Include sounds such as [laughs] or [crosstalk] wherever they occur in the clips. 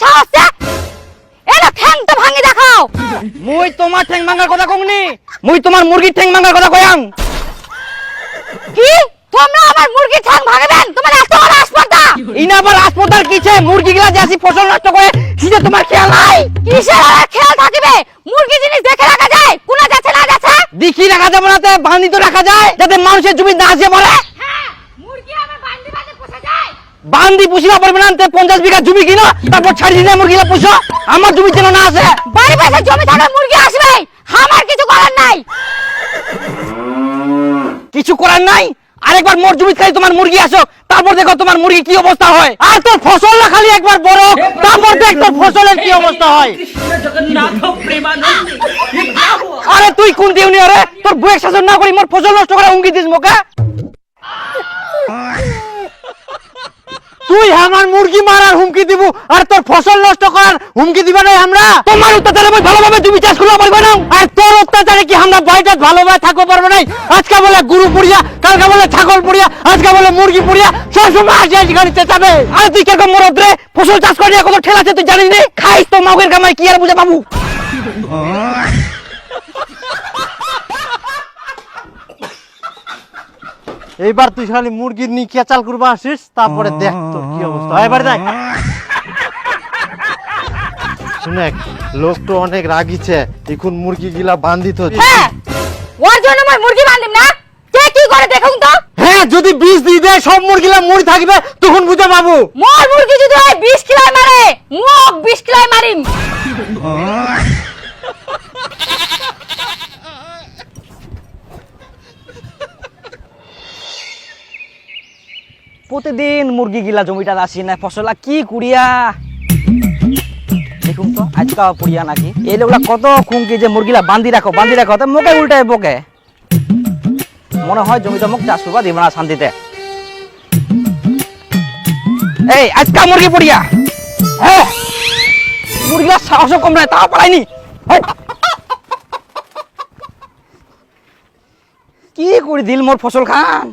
সাহসে? এলো ঠ্যাং তো ভাঙি দেখাও। মুই তোমার ঠ্যাং ভাঙার কথা মুই তোমার মুরগির ঠ্যাং ভাঙার কথা কয়াং। কি? তোমরা আমার মুরগির ঠ্যাং ভাঙবেন? তোমার এত বড় আসপর্দা ইনা আবার হাসপাতাল কিছে মুরগি গিলা যে আসি ফসল নষ্ট করে সেটা তোমার খেয়াল নাই? কিসের আর খেয়াল থাকিবে? মুরগি জিনিস দেখে রাখা যায় কোনা যাচ্ছে না যাচ্ছে? দেখি রাখা যাবে না তে তো রাখা যায় যাতে মানুষের জমি না আসে বলে হ্যাঁ মুরগি আমার বান্দি বান্দি পোষা বান্দি পুষিবা পারবে না পঞ্চাশ বিঘা জমি কিনো তারপর ছাড়ি দিলে মুরগিলা পুষো। আমার জমি যেন না আসে বাড়ি পাশে জমি থাকা মুরগি আসবে। আমার কিছু করার নাই। কিছু করার নাই? আরেকবার মোর জমি খালি তোমার মুরগি আসো তারপর দেখো তোমার মুরগি কি অবস্থা হয়। আর তোর ফসল না খালি একবার বড় তারপর দেখ তোর ফসলের কি অবস্থা হয়। আরে তুই কোন দিউনি আরে তোর বুয়ের শাসন না করি মোর ফসল নষ্ট করে হুমকি দিস মোকে তুই আমার মুরগি মারার হুমকি দিব আর তোর ফসল নষ্ট করার হুমকি দিবা না আমরা? তোমার অত্যাচারে আমি ভালোভাবে তুমি চাষ করতে পারব না। আর তোর অত্যাচারে কি আমরা বাড়িটা ভালোভাবে থাকতে পারব না আজকে বলে গরু পুড়িয়া, কালকে বলে ছাগল পুড়িয়া, আজকে বলে মুরগি পুড়িয়া সবসময় আসি আসি গাড়িতে যাবে আরে তুই কীরকম মরদ রে ফসল চাষ করিয়া কত ঠেলা আছে তুই জানিস নে? খাইস তো মাগের কামাই, কি আর বুঝে বাবু এইবার তুই খালি মুরগির নিয়ে কেচাল করবা আসিস তারপরে দেখ তোর কি অবস্থা। এবার দেখ। শুনে লোক তো অনেক রাগিছে এখন মুরগি গিলা বান্ধিত হ্যাঁ ওর জন্য আমার মুরগি বান্দিম না? কে কি করে দেখুন তো? হ্যাঁ যদি বিষ দিয়ে দেয় সব মুরগিলা মরি থাকবে তখন বুঝে পাবো। মোর মুরগি যদি হয় বিশ কিলাই মারে। মুখ বিশ কিলাই মারিম। [laughs] প্রতিদিন মুরগি গিলা জমিটা আসি না ফসলা কি কুড়িয়া? দেখুন তো, আজকা পুড়িয়া নাকি। এই লোকলা কত খুঁকি যে মুরগিলা বান্ধি রাখো বান্ধি রাখো, তো মুখে উল্টায় বকে। মনে হয় জমিটা মুখ চাষ করবা, দিব না শান্তিতে। এই, আজকা মুরগি পুড়িয়া। মুরগিলা সাহস কম নাই, তাও পালাইনি হেই। কি করে দিল মোর ফসল খান?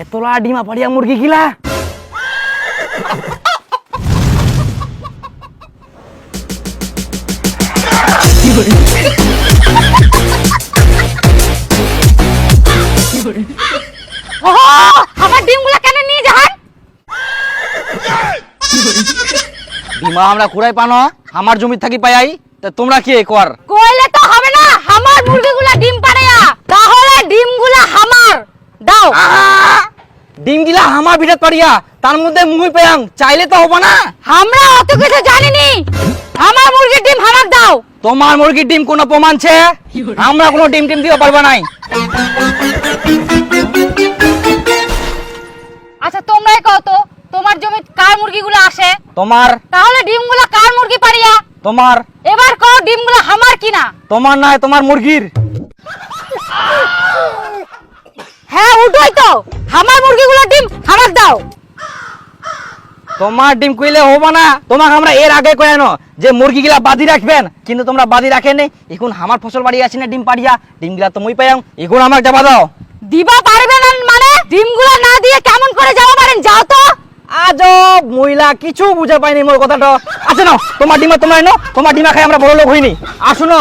এতলা ডিমা পাড়িয়া মুরগি গিলা আমার ডিমগুলা কেন নিয়ে যান ডিমা আমরা কুড়াই পানো আমার জমি থাকি পাই তা তোমরা কি কর? কইলে তো হবে না আমার মুরগিগুলা ডিম তাহলে ডিমগুলা আমার দাও। ডিম গিলা আমার ভিতর পাড়িয়া। তার মধ্যে মুই পেয়াং। চাইলে তো হব না। আমরা অত কিছু জানিনি। আমার মুরগির ডিম আমার দাও। তোমার মুরগির ডিম কোনো প্রমাণ ছে? আমরা কোনো ডিম টিম দিতে পারব নাই। আচ্ছা তোমরাই কও তো তোমার জমি কার মুরগিগুলো আসে? তোমার তাহলে ডিমগুলা কার মুরগি পাড়িয়া? তোমার এবার কও ডিমগুলো আমার কিনা। তোমার নয় তোমার মুরগির। হ্যাঁ উঠোই তো। আমার মুরগিগুলো ডিম আমার দাও। তোমার ডিম কইলে হব না। তোমাকে আমরা এর আগে কয়ানো যে মুরগি গিলা বাদি রাখবেন কিন্তু তোমরা বাদি রাখেন এখন আমার ফসল বাড়ি আছে না ডিম পাড়িয়া। ডিম গিলা তো মুই পাইয়াং এখন আমাকে যাবা দাও। দিবা পারবে না মানে? ডিমগুলো না দিয়ে কেমন করে যাব পারেন? যাও তো। আজব মহিলা কিছু বুঝে পাইনি মোর কথাটা। আছে না তোমার ডিমা তোমার নো তোমার ডিমা খাই আমরা বড় লোক হইনি। আসো না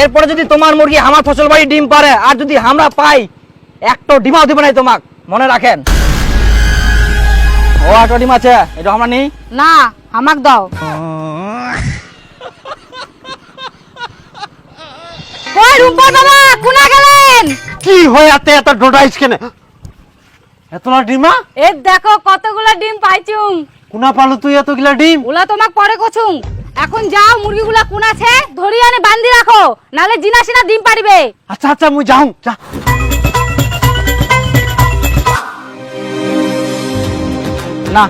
এরপরে যদি তোমার মুরগি আমার ফসল বাড়ি ডিম পারে আর যদি আমরা পাই একটা ডিমাও দিব নাই তোমাক। মনে রাখেন। ও একটা ডিম আছে। এটা আমরা নেই। না আমাক দাও। কই রুম্পা বাবা কোনা গেলেন? কি হয় এত এত ডোডাইস কেন? এতলা ডিমা এ দেখো কতগুলা ডিম পাইছুম কোনা পালো তুই এতগুলা ডিম? ওলা তোমাক পরে কছুম এখন যাও মুরগিগুলা কোন আছে? ধরি আনে বান্ধি রাখো নালে জিনা সিনা ডিম পারিবে আচ্ছা আচ্ছা মুই যাও যা। না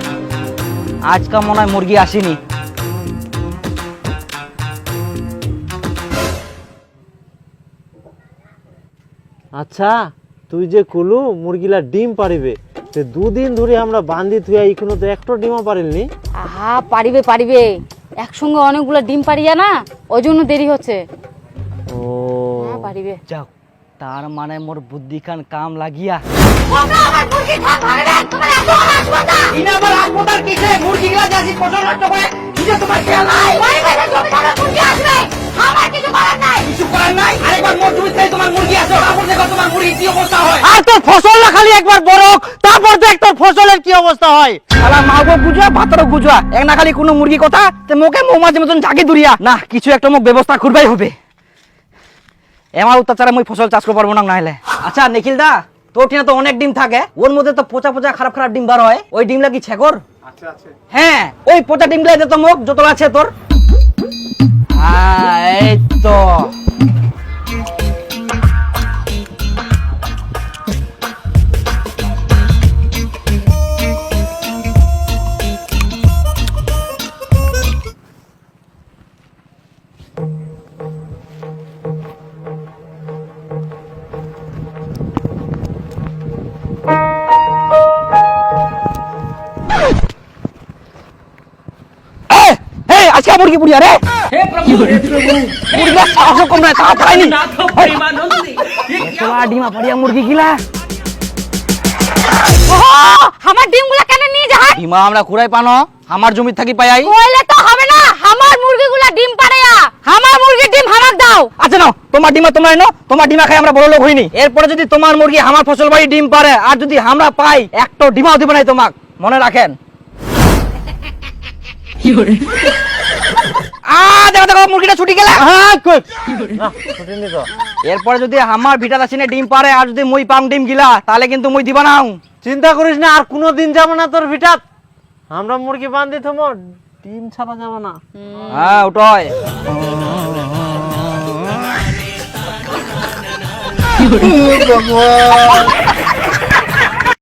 আজকা মনে হয় মুরগি আসেনি। আচ্ছা তুই যে কুলু মুরগিলা ডিম পারিবে তে দুদিন ধরে আমরা বান্ধি থুয়া এখনও তো একটা ডিমও পারিলনি আহা পারিবে পারিবে একসঙ্গে অনেকগুলো ডিম পারিয়া না ওই জন্য দেরি হচ্ছে। ও হ্যাঁ পারিবে। যাও তার মানে মোর বুদ্ধি খান কাম লাগিয়া। আর তোর ফসল না খালি একবার বড় দেখ তোর ফসলের কি অবস্থা হয়। শালা মাগো গুজা ভাতরও গুজা এক না খালি কোনো মুরগি কথা তে মোকে মৌমাছি মতন ঝাঁকি দুরিয়া না কিছু একটা মোক ব্যবস্থা করবাই হবে। এমার অত্যাচারে মই ফসল চাষ করতে পারব না নাহলে। আচ্ছা নিখিল দা তোর টিনা তো অনেক ডিম থাকে। ওর মধ্যে তো পচা পচা খারাপ খারাপ ডিম বার হয়। ওই ডিম লাগি ছেকর? হ্যাঁ ওই পচা ডিম দে তো মোক যত আছে তোর। এই তো। আজকে পড়ি পুড়িয়া রে মুরগি আমার যা ডিমা আমরা পানো আমার জমি থাকি পাই তো হবে না আমার ডিম পাড়াইয়া আমার মুরগি ডিম হামাক দাও। আচ্ছা নাও তোমার ডিমা তোমার নাও তোমার ডিমা খাই আমরা বড় লোক হইনি। এরপরে যদি তোমার মুরগি আমার ফসল বাড়ি ডিম পারে আর যদি আমরা পাই একটা ডিমা দিব নাই তোমাক। মনে রাখেন। কি করে? আ দেখো দেখো মুরগিটা ছুটি গেলে। হ্যাঁ কই? না ছুটিনি তো। এরপরে যদি আমার ভিটা দাসিনে ডিম পারে আর যদি মই পাম ডিম গিলা তাহলে কিন্তু মই দিবা নাও চিন্তা করিস না আর কোনো দিন যাব না তোর ভিটাত। আমরা মুরগি বান্ধি থমো ডিম ছাড়া যাব না। হ্যাঁ ওটাই। ভগবান।